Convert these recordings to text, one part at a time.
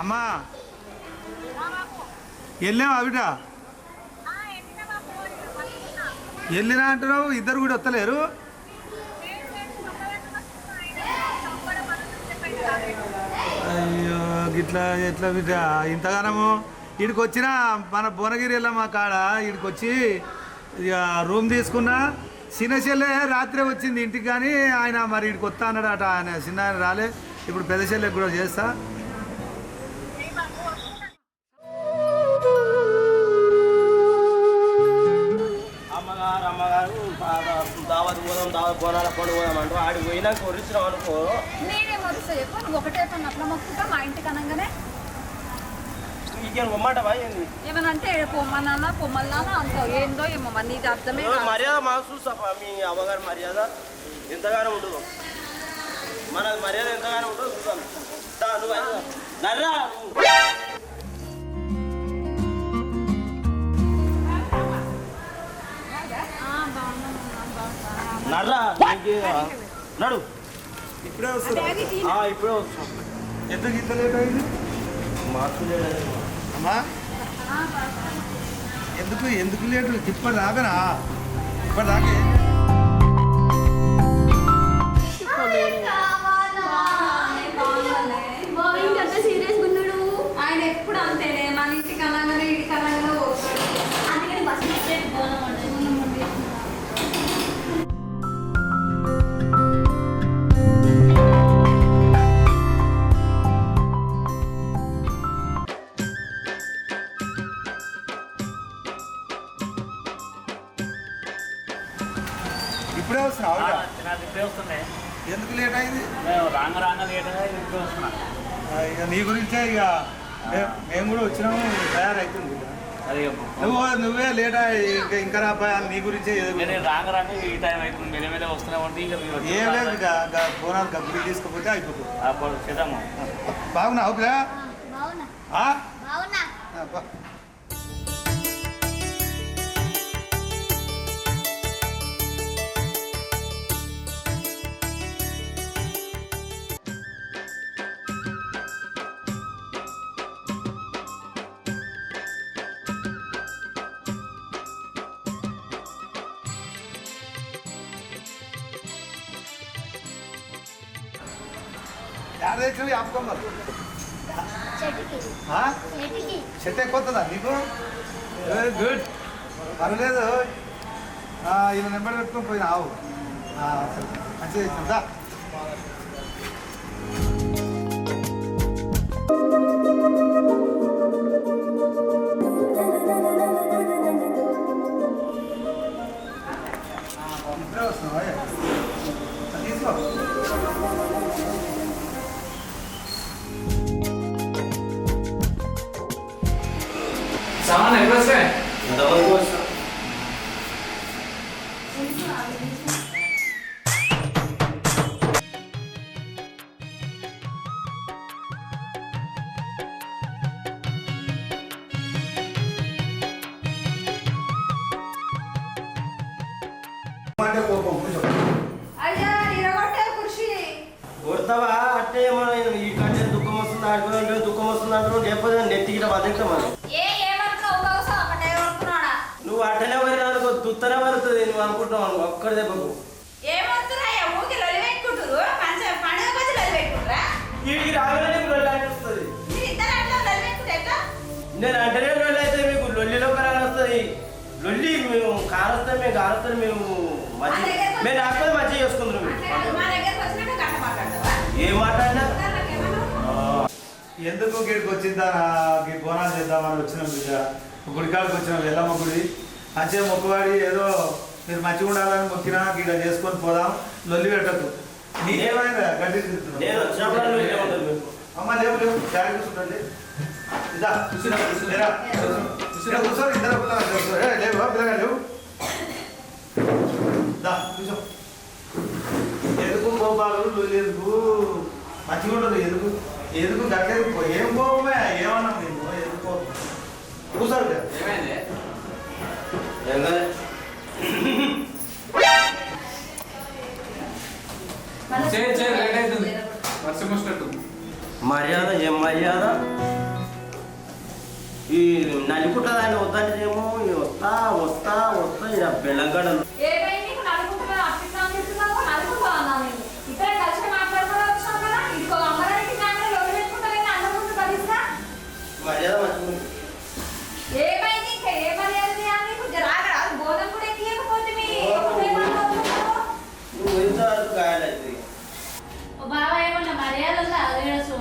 అమ్మా. వెళ్ళాం అవిట? వెళ్ళినా అంటున్నావు ఇద్దరు కూడా వస్తలేరు? అయ్యో గిట్లా ఎట్లా బిడ్డ? ఇంతగానము ఇక్కడికి వచ్చిన మన భువనగిరి వెళ్ళాం కాడ? ఇక్కడికి వచ్చి ఇక రూమ్ తీసుకున్నా. చిన్న చెల్లె రాత్రే వచ్చింది ఇంటికి కానీ ఆయన మరి ఇక్కడికి వస్తా అన్నాడు అట ఆయన చిన్న ఆయన రాలే. ఇప్పుడు పెద్ద చెల్లెకి కూడా చేస్తా. బోనాల పండుగ పోదాం అంటూ ఆడికి పోయినాక వరిచ్చినాం అనుకో. నేనేం వరుస చెప్పు నువ్వు ఒకటే పని అట్లా మొక్కుతా మా ఇంటికి అనగానే. ఇక ఏమనంటే పొమ్మన్నా పొమ్మల్లానా అంటావు. ఏందో ఏమో మరి నీది అర్థమే కాదు. మర్యాద మాకు చూస్తాపా మీ అమ్మగారి మర్యాద. ఎంతగానో ఉండదు మన మర్యాద ఎంతగానో ఉండదు దా, నువ్వు అయితే. నర్రా నువ్వు. నీకు నడు. ఇప్పుడే ఇప్పుడే ఎందుకు ఇంత లేట్ అయింది? అమ్మా. ఎందుకు ఎందుకు లేటు? ఇప్పటి దాకానా ఇప్పటి దాకా ఇప్పుడే వస్తున్నావు నాకు ఇప్పుడే వస్తున్నాయి ఎందుకు లేట్ అయింది? రాంగ రాంగ ఇప్పుడే వస్తున్నా. ఆ, ఇక నీ గురించే ఇక మే- మేము కూడా వచ్చినాము తయారైతుంది నువ్వు నువ్వే లేట్ ఇంకా ఇంకా రాపాయ నీ గురించే రాంగ రాంగ ఈ టైం అవుతుంది మీద మీద ఏం లేదు బోనాలు గబ్బులు తీసుకుపోతే అయిపోతుంది. చేద్దాము బాగున్నావు చెట్టుకి ఆ? చెట్టుకి చెట్టు ఎక్కుతుందా నీకు వెరీ గుడ్ పర్లేదు ఈయన నెంబర్ పెట్టుకొని పోయిన ఆవు. మంచిగా ど。లొల్లి మేము కారస్తే మేము కారస్తే మేము మంచి మేము. రాకపోతే మంచిగా చేసుకుంటున్నాం మాట్లాడతావా? ఏం మాట్లాడినా? నాకేమన్నా ఎందుకు గిడికి వచ్చిందా ఈ బోనాలు చేద్దామని వచ్చినాం బిడ్డ. గుడికాడికి వచ్చినాం ఎల్లమ్మ గుడి. మంచిగా మొక్కువాడి ఏదో మీరు మంచిగా ఉండాలని మొక్కినా ఇక్కడ చేసుకొని పోదాం. లొల్లి పెట్టకు. నీకేమైందా గడ్డి అమ్మ లేవు లేవు చాయ్ కూర్చుంటండి ఇదా కూర్చున్నా ఇద్దరు లేవు లేవు. దా కూర్చో. ఎందుకు కోపాలు లొల్లి ఎందుకు? మంచిగా ఉండదు ఎందుకు? ఎందుకు గట్టెందుకు ఏం కోపమే? ఏమన్నా మేము ఎందుకు కోపం? కూర్చోరు. ఏమైంది? మర్యాద ఏం మర్యాద? ఈ నలుపుట దాన్ని వద్దంటేమో వస్తా వస్తా వస్తా ఇలా బెళ్ళంగడలు ఏమైంది నీకు నలుగురు అట్లా చెప్తున్నావు నలుగురు అన్నా నేను ఇద్దరం కలిసి మాట్లాడుకోవాలి వచ్చినాం కదా ఇదిగో అమ్మగారికి కానీ ఎవరు పెట్టుకుంటారని అన్న ముందు కలిసినా మర్యాద మంచిగా ఏమైంది ఇంకా ఏమని అని నీకు రాగరా బోధం కూడా ఎక్కియకపోతే మీ ఒకటే మాట్లాడుతున్నావు నువ్వు ఎంత వరకు గాయాలవుతుంది ఓ బావ ఏమన్నా మర్యాద ఉందా అదే సో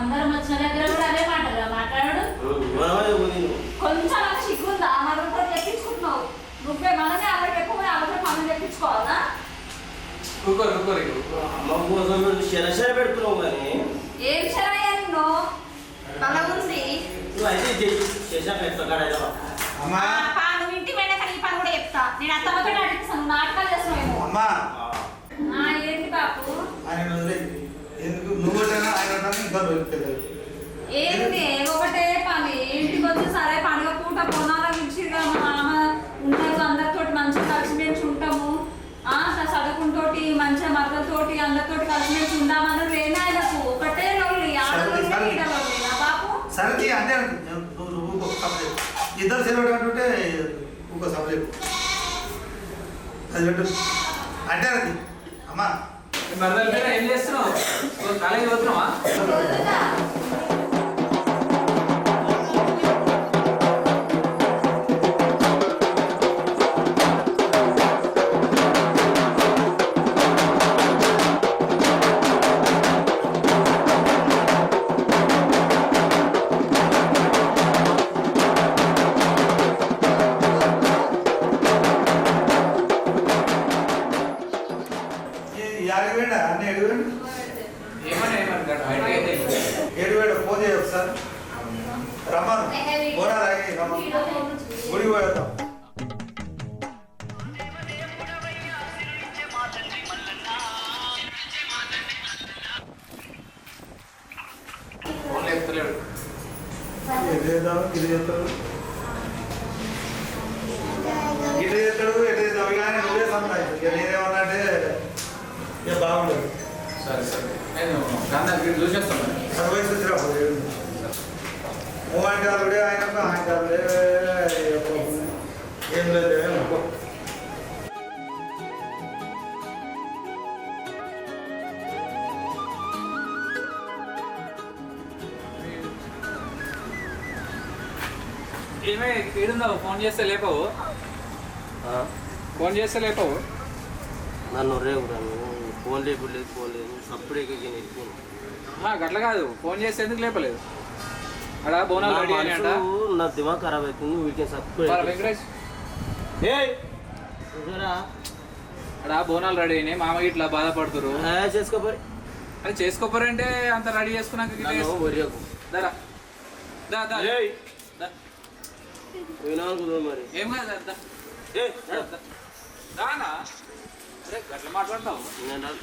అందరం వచ్చిన దగ్గర కూడా అదే మాటరా మాట్లాడు మనమే పోయి కొంచెం నాకు సిగ్గుందా మనతో తెప్పించుకుంటున్నావు నువ్వే మనమే అలాగే ఎక్కువ అలాగే మనం తెప్పించుకోవాలా కూకోరు కూకోరు ఇక. అమ్మ కోసం శరశర పెడుతున్నావు కానీ ఏం శరయ్యా నిన్ను బలగుంది నువ్వు అయితే చేసాక ఎట్లా కాడైనా అమ్మా. నువ్వు ఇంటి పోయినాక నీ పని కూడా చెప్తా. నేను అత్తమ్మతో నడిపిస్తాను నాటకాలు చేస్తున్నావు అమ్మా. ఆ ఏంటి బాపు? ఆయన. ఎందుకు? నువ్వు ఆయన ఇంకా ఏంటి? ఒకటే పని. ఇంటికి వచ్చి సరే పండుగ పూట పొనాల ఇచ్చిగా మామ ఉంటారు అందరితో ఆ చదువుకుంటోటి మంచిగా మద్దతోటి అందరితోటి కలిసిమెలిసి ఉందామని లేని ఆయనకు ఒకటే రోజు సరే అంతే అనుకో. నువ్వు నువ్వు. ఇద్దరు సెలవు అంటుంటే ఇంకో సపరేట్ అది పెట్టు. అంటే అది. అమ్మా. ఈ మరదల మీద ఏం చేస్తున్నావు? కాలేజీ పోతున్నావా? ఒకసారి రమ్మను పోరా రాగి రమ్మను. గుడికి పోయేద్దాం ఏమే ఏడున్నావు? ఫోన్ చేస్తే లేపవు. ఫోన్ చేస్తే లేపవు. నన్ను రేవు ఫోన్ లేపు లేదు. ఫోన్ లేదు ఆ, గట్ల కాదు. ఫోన్ చేస్తే ఎందుకు లేపలేదు? అక్కడ బోనాలు రెడీ అని అంట నా దిమాగ్ ఖరాబ్ అవుతుంది. సప్పుడే వెంకటేష్. అక్కడ బోనాలు రెడీ అయినాయి. మామ ఇట్లా బాధపడుతురు చేసుకోపోయి అది చేసుకోపోరంటే అంత రెడీ చేసుకున్నాక దా దా. మరి. ఏం కాదు దా. దానా అరే గట్ల మాట్లాడతావు? రాను.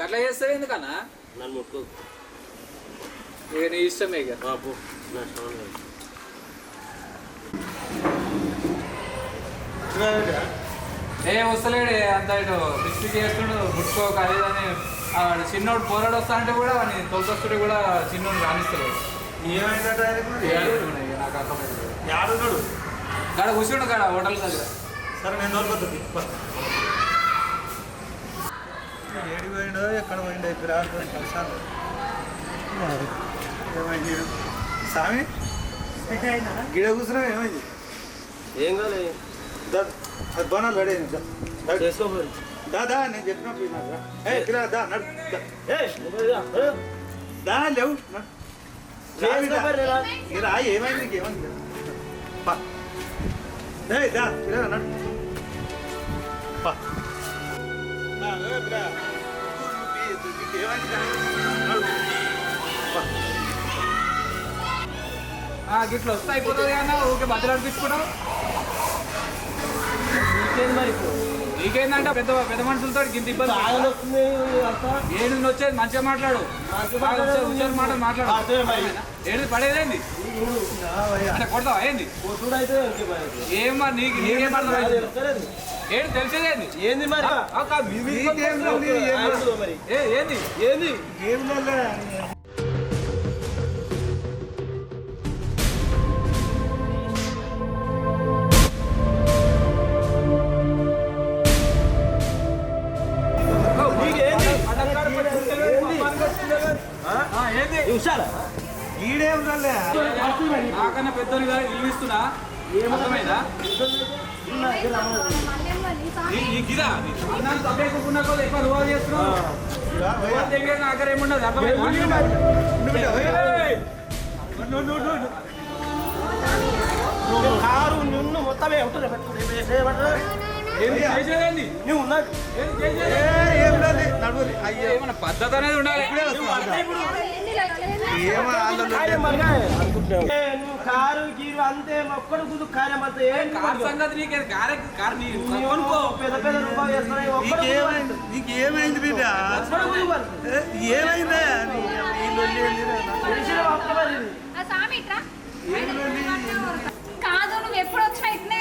గట్ల చేస్తే ఎందుకన్నా? నన్ను ముట్టుకోకు. ఇక నీ ఇష్టమే ఇక. బాబు నా ఏ వస్తలేడే అంత ఇటు మిస్టేక్ చేస్తుండు ముట్టుకోక అదేదని వాడు చిన్నోడు పోరాడు వస్తా అంటే కూడా వాడిని తొలకొస్తుంటే కూడా చిన్నోడు రాణిస్తలేడు. ఏమైందట నాకు అర్థమైంది యాడున్నాడు? కాడ కూర్చుండు కాడ హోటల్ దగ్గర. సరే నేను దొరకదు ఏడు పోయిండో ఎక్కడ పోయిండో ఇక్కడ కలిసాను ఏమైంది? స్వామి గిడ కూర్చున్నావు ఏమైంది? ఏం కాలేదు అది బోనాలు రెడీ అయింది దా. దా. చేసుకో మరి. దా దా నేను చెప్పినప్పుడు. ఏ పిల్ల దా నడు దా. ఏ, లేవు. రా ఏమైంది నీకు ఏమైంది పా ఏయ్ దా పిల్ల నడు ఏ గిట్ల వస్తే అయిపోతుంది అన్న ఊకే బద్దలు అనిపించుకుంటావు నీకేంది మరి ఇప్పుడు? నీకేందంటే పెద్ద పెద్ద మనుషులతో గింత ఇబ్బంది బాగా వస్తుంది అంతా. ఏడు వచ్చేది మంచిగా మాట్లాడు. బాగా వచ్చేది మాట్లాడు. ఏడు పడేదేంది. అంటే కొడతావా? ఏంది. ఏం మరి నీకు నీకేం అర్థం. ఏడు తెలిసేదేంది ఏంది? మరి? ఏంది? ఏంది? నాకన్నా పెద్దోనిగా ఇల్లు ఇస్తున్నా. ఎక్కువ రువాలు చేస్తున్నావు. దగ్గర నా దగ్గర ఏముండదు! కారు నిన్ను మొత్తమే ఉంటుంది పద్ధతి అనేది ఉండాలి. కారు గీరు అంతే ఒక్కడు కుదు అంతే ఏం కార్ సంగతి కారే కార్ నీ పెద్ద పెద్ద రూపాయలు ఒక్కడు నీకు ఏమైంది బిడ్డ? ఏమైందా? కాదు నువ్వు ఎప్పుడు వచ్చినా ఇట్నే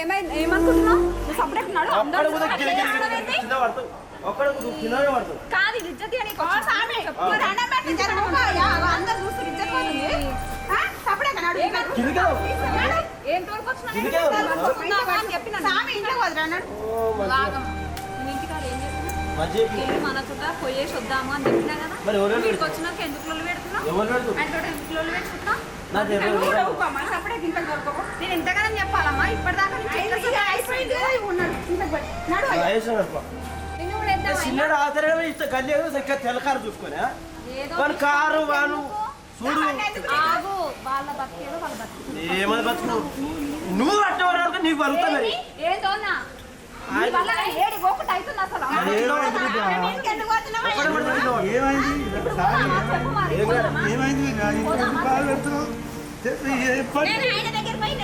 ఏమై ఏమనుకుంటున్నావు? సపరేట్ నడు కుదు ఇది ఇజ్జత్ అందరు చూసి ఇజ్జత్ పోతుంది? సపరేట్. ఏం చెప్పిన సామి ఇంట్లోకి పోయేసి వద్దాము అని చెప్పినా కదా? వచ్చినాక ఎందుకు లొల్లి పెడుతున్నావు? అంటే ఎందుకు లొల్లి పెట్టుకుంటున్నావు నేను ఇంతగానం చెప్పాలమ్మా ఇప్పటిదాకా? చిన్నడు ఆదరణ ఇష్ట గల్లి ఇంకా తెల్లకారు చూసుకొని ఏదో వాని కారు వాను చూడు. ఆగు వాళ్ళ వాళ్ళ. ఏమని బతుకు? నువ్వు పట్టేవాడు నీకు అసలు మరి. ఏమైంది? ఏమైంది బాధ పెడుతున్నావు? ఏ? నేను ఆయన దగ్గర పోయి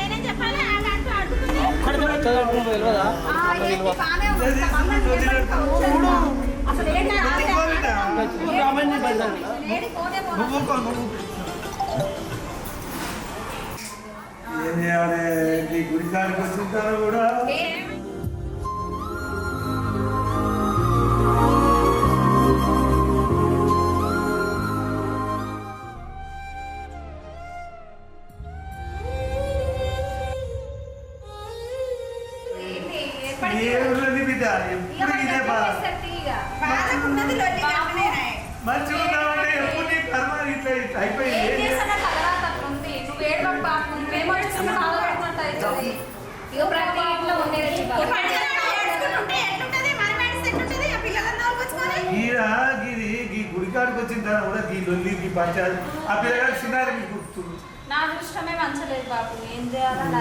ఈడ గిది ఈ గుడి కాడికి వచ్చిన తర్వాత కూడా ఈ లొల్లి ఈ పంచాయతీ ఆ పిల్లగాడు చిన్నారు మీకు గుర్తుంది నా అదృష్టమే మంచలేదు ఏం చేయాలా నా?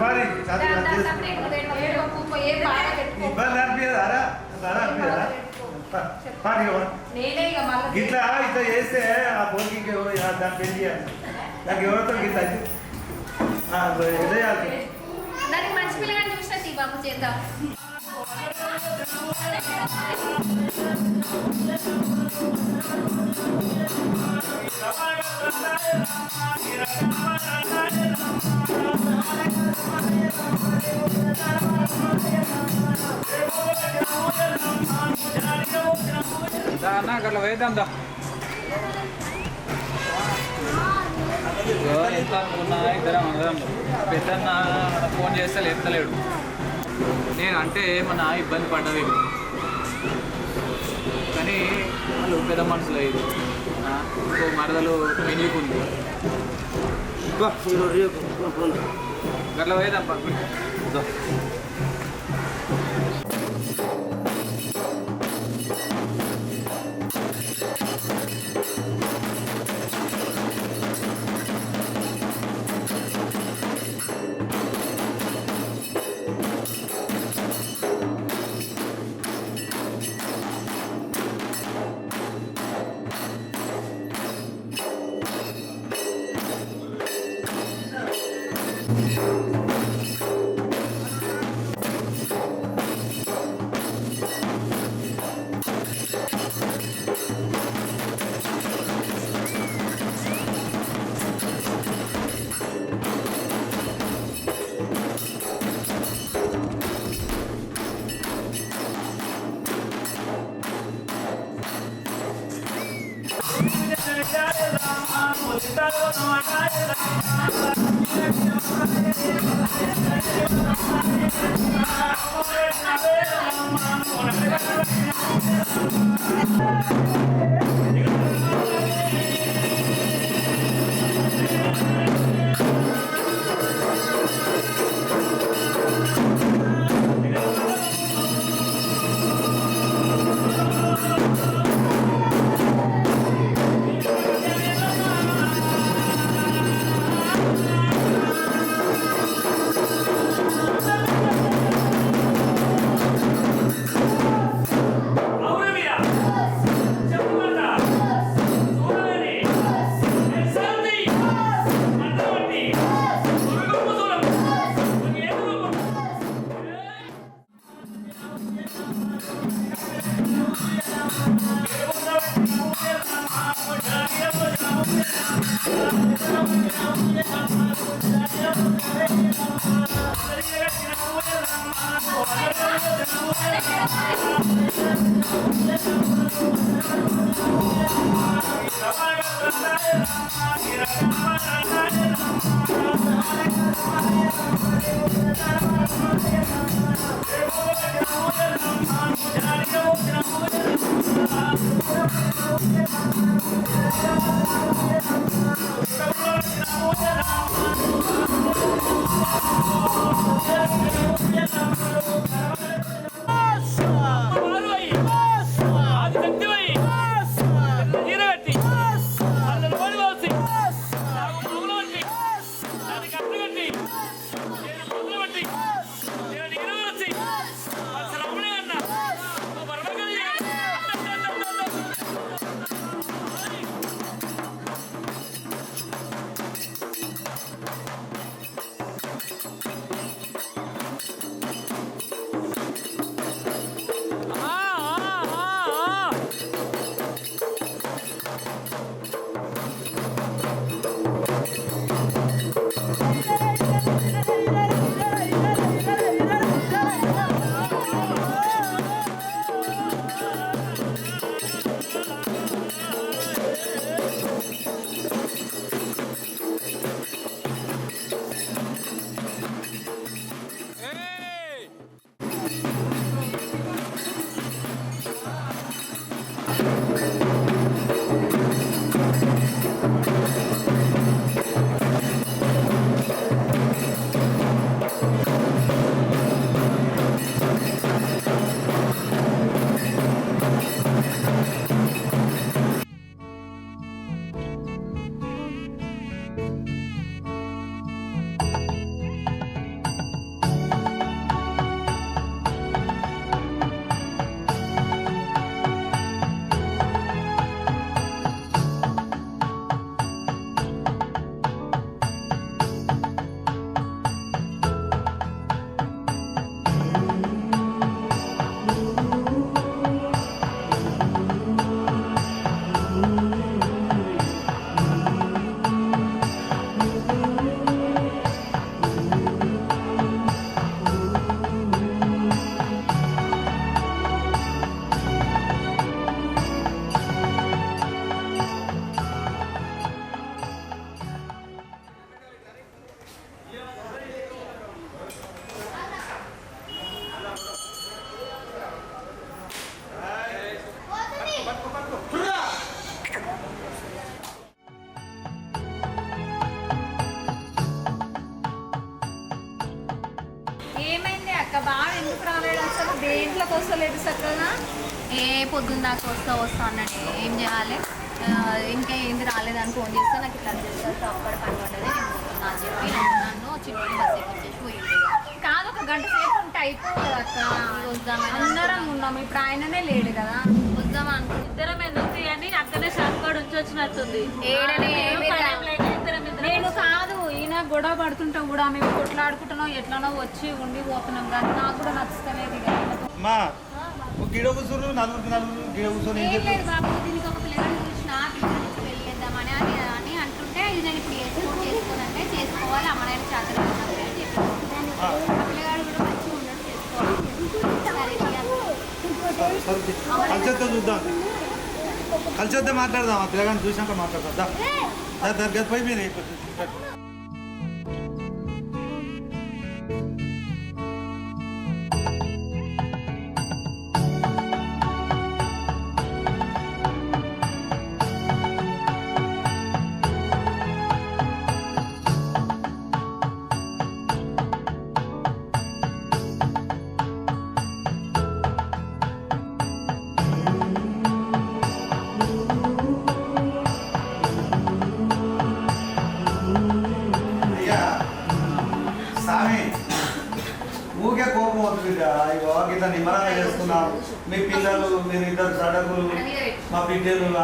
పారి. ఇబ్బంది అనిపించదా. మళ్ళీ ఇట్లా ఇట్లా చేస్తే ఆ పోటీకి ఎవరు దాన్ని పెళ్ళి చేయాలి. దానికి ఎవరితో ఇట్లా చేయాలి. మంచి పిల్లగాని చూసినా బాబు చేద్దాం. Thank అట్లా వేద్దాం ఎంత అనుకున్నా ఇద్దరం అందరం. పెద్దన్న ఫోన్ చేస్తే ఎత్తలేడు నేను అంటే ఏమన్నా ఇబ్బంది పడ్డది కానీ వాళ్ళు పెద్ద మనుషులు ఆ, ఇంకో మరదలు పెళ్ళికుంది అట్లా వేద్దాం పొద్దున్న దాకా వస్తా వస్తా అన్నాడు. ఏం చేయాలి? ఇంకా ఏంది రాలేదని ఫోన్ చేస్తే నాకు ఇట్లా చేస్తారు అక్కడ పని పడ్డది. అని చెప్పి నన్ను చిన్న బస్ ఎక్కించేసి పోయింది. కాదు ఒక గంట సేపు ఉంటే అయిపోతుంది అక్క. వద్దామని అందరం ఉన్నాం. ఇప్పుడు ఆయననే లేడు కదా. వద్దాం అనుకుంటున్నా ఇద్దరం ఎందుకు? అని అక్కడే షాప్కాడ్ ఉంచి వచ్చినట్టుంది. ఏడనే ఏం ఏమి పని రా- ఏం లేక ఇద్దరం ఇద్దరం. నేను కాదు ఈయన గొడవ పడుతుంటే కూడా. మేము కొట్లాడుకుంటున్నాం. ఎట్లనో వచ్చి ఉండి పోతున్నాం కానీ నాకు కూడా నచ్చుతలేదు ఇక. మా గిడ కూర్చున్నారు నలుగురికి నలుగురు గిడ కూర్చొని ఏం లేదు బాబు దీనికి ఒక పిల్లగాడు చూసిన పిల్లగాడి నుంచి పెళ్ళి చేద్దామని అని అని అంటుంటే ఇది నేను ఇప్పుడు చేసుకో చేసుకోనంటే చేసుకోవాలి చేత చెప్పాను ఆ. ఆ పిల్లగాడు కూడా మంచిగా ఉండడు చేసుకోవాలి. సరే ఇక. కలిసేద్దా చూద్దాం. కలిసేద్దా మాట్లాడదాం ఆ పిల్లగాని చూసాక మాట్లాడదా. దగ్గర పోయి మీరు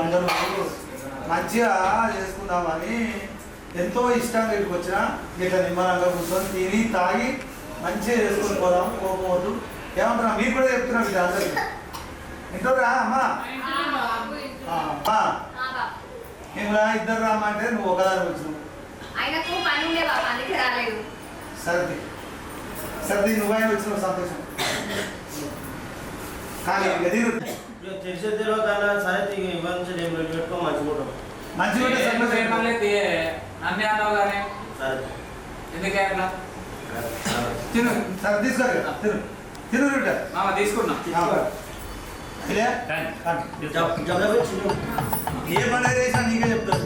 అందరూ మంచిగా చేసుకుందామని ఎంతో ఇష్టంగా ఇక్కడికి వచ్చిన. గిట్ల నిమ్మరంగా కూర్చొని తిని తాగి మంచిగా చేసుకొని పోదాం కోపం వద్దు. ఏమంటున్నా? మీరు కూడా చెప్తున్నా బిడ్డ అందరికి. వింటారా అమ్మా. మేము ఇద్దరు రామంటే నువ్వు ఒకదాని వచ్చినావు సర్ది. సర్ది నువ్వైనా వచ్చిన సంతోషం. కానీ గదిరు తెలిసే తెలియక అన్నా సరే నేను పెట్టుకో మంచిగా మంచి ఉంటే సంతోషం. మళ్ళీ అన్నీ అన్నావు కానీ. సరే. ఎందుకే అట్లా? తిను సరే తీసుకో తిరు తిరు బిడ్డ. మామ తీసుకున్నా. ఏ పని చేసినా నీకే చెప్తాను